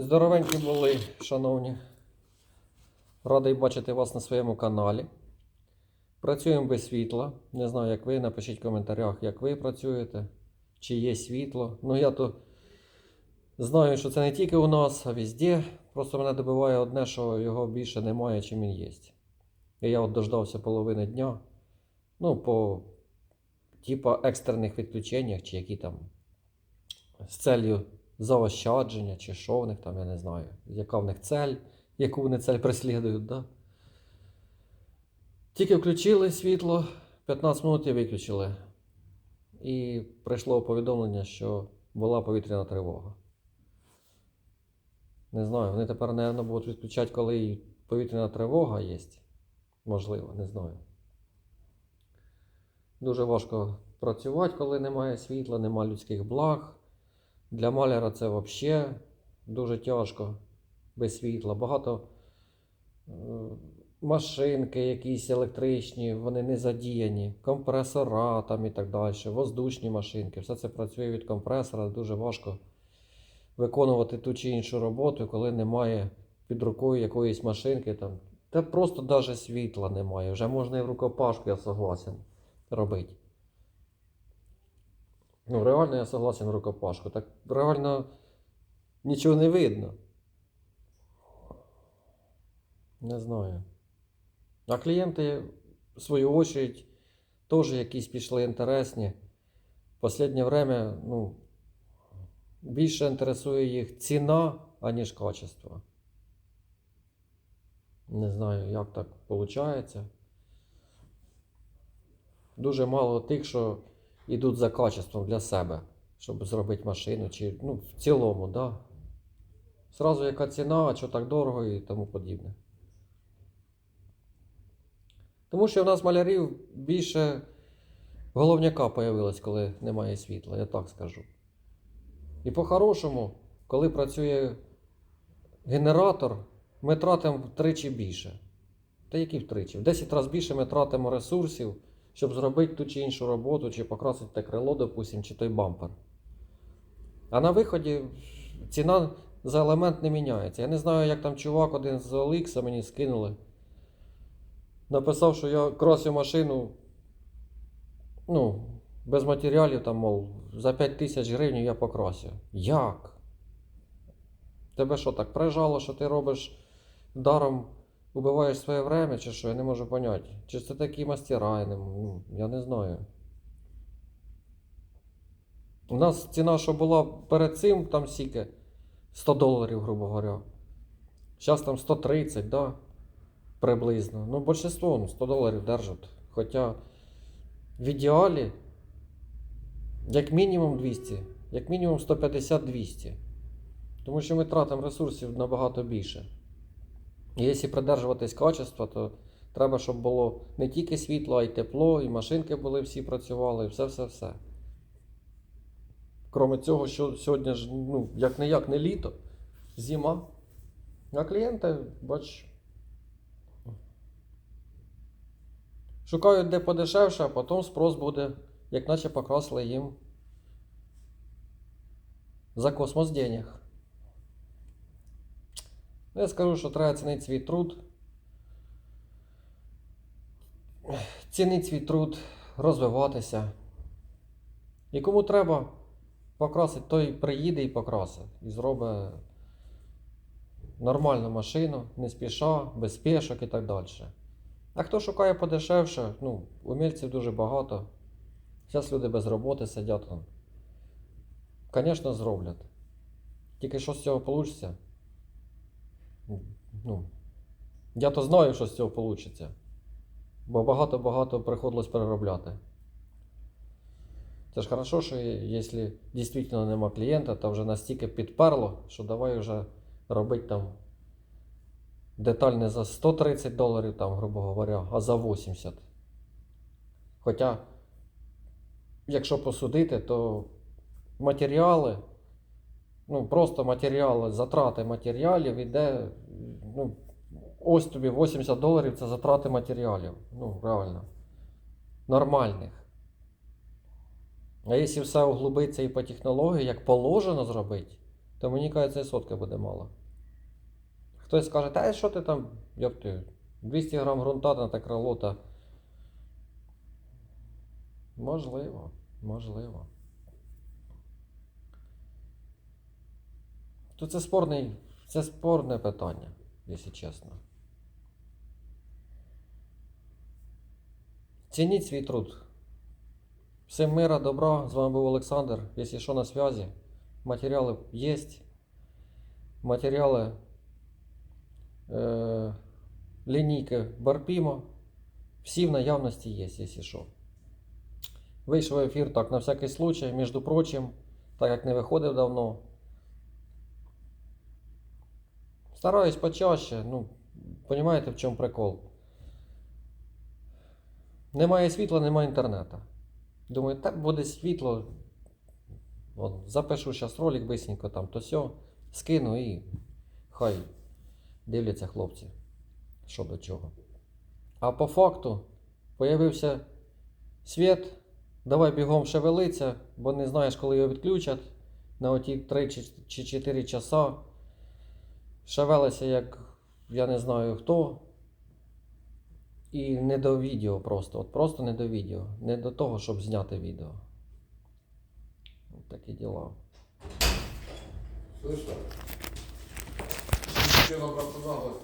Здоровенькі були, шановні. Радий бачити вас на своєму каналі. Працюємо без світла. Не знаю, як ви. Напишіть в коментарях, як ви працюєте, чи є світло. Ну, я то знаю, що це не тільки у нас, а везде. Просто мене добиває одне, що його більше немає, чим він є. І я от дождався половини дня. Ну, по типа екстрених відключеннях, чи які там з целью заощадження, чи що в них там, я не знаю, яка в них цель, яку вони цель преслідують. Да? Тільки включили світло, 15 минут і виключили. І прийшло повідомлення, що була повітряна тривога. Не знаю, вони тепер, мабуть, будуть відключати, коли повітряна тривога є. Можливо, не знаю. Дуже важко працювати, коли немає світла, немає людських благ. Для маляра це взагалі дуже тяжко без світла. Багато е, машинки якісь електричні, вони не задіяні, компресора там і так далі, воздушні машинки. Все це працює від компресора, дуже важко виконувати ту чи іншу роботу, коли немає під рукою якоїсь машинки. Там. Та просто навіть світла немає. Вже можна і в рукопашку, я согласен, робити. Ну, реально я согласен рукопашку. Так реально нічого не видно. Не знаю. А клієнти, в свою очередь, теж якісь пішли інтересні. Последнє время, ну, більше інтересує їх ціна, аніж качество. Не знаю, як так виходить. Дуже мало тих, що йдуть за качеством для себе, щоб зробити машину, чи ну, в цілому, да. Сразу яка ціна, а що так дорого і тому подібне. Тому що в нас малярів більше головняка появилось, коли немає світла, я так скажу. І по-хорошому, коли працює генератор, ми тратимо втричі більше. Та які втричі? В 10 разів більше ми тратимо ресурсів, щоб зробити ту чи іншу роботу, чи покрасити те крило, допустим, чи той бампер. А на виході ціна за елемент не міняється. Я не знаю, як там чувак один з OLX мені скинули. Написав, що я красю машину. Ну, без матеріалів, там, мов, за 5 тисяч гривень я покрасю. Як? Тебе що так прижало, що ти робиш даром, убиваєш своє время, чи що? Я не можу поняти. Чи це такі мастера, я не, ну, я не знаю. У нас ціна, що була перед цим, там скільки? 100 доларів, грубо говоря. Зараз там 130, да? Приблизно. Ну, большинство ну, 100 доларів держать. Хоча в ідеалі, як мінімум 200, як мінімум 150-200. Тому що ми тратимо ресурсів набагато більше. Якщо придержуватись качества, то треба, щоб було не тільки світло, а й тепло, і машинки були всі працювали, і все-все-все. Кроме цього, що сьогодні ж, ну, як не як не літо, зима. А клієнти, бач, шукають де подешевше, а потім спрос буде, як наче покрасили їм за космос денег. Ну, Я скажу, що треба цінити свій труд. Цінити свій труд, розвиватися. І кому треба покрасити, той приїде і покрасить. І зробить нормальну машину, не спіша, без спешок і так далі. А хто шукає подешевше, ну, умільців дуже багато. Зараз люди без роботи сидять. там. Звісно, зроблять. Тільки що з цього вийде? Ну, я то знаю, що з цього вийде. Бо багато-багато приходилось переробляти. Це ж хорошо, що якщо дійсно нема клієнта, то вже настільки підперло, що давай вже робити там деталь не за 130 доларів, там, грубо говоря, а за 80. Хоча, якщо посудити, то матеріали, ну просто матеріали, затрати матеріалів іде, ну, ось тобі 80 доларів це затрати матеріалів. Ну, реально. Нормальних. А якщо все углубиться і по технології, як положено зробити, то мені кажеться, і сотки буде мало. Хтось скаже, та що ти там, йоп ти, 200 грам грунта на те крило. Можливо, можливо. То це спорний, це спорне питання, якщо чесно. Цініть свій труд. Всім мира, добра. З вами був Олександр. Якщо що на связі, матеріали є. Матеріали е, лінійки Барпімо. Всі в наявності є, якщо що. Вийшов ефір так, на всякий случай, між прочим, так як не виходив давно. Стараюсь почаще, ну, розумієте, в чому прикол? Немає світла, немає інтернету. Думаю, так буде світло. От, запишу зараз ролик бисенько там, то все, скину і хай дивляться хлопці, що до чого. А по факту появився світ, давай бігом шевелиться, бо не знаєш, коли його відключать на оті 3 чи- чи 4 часа. Шевелиться, як я не знаю хто. І не до відео просто. От просто не до відео. Не до того, щоб зняти відео. От такі діла. Слышно? Ще наглость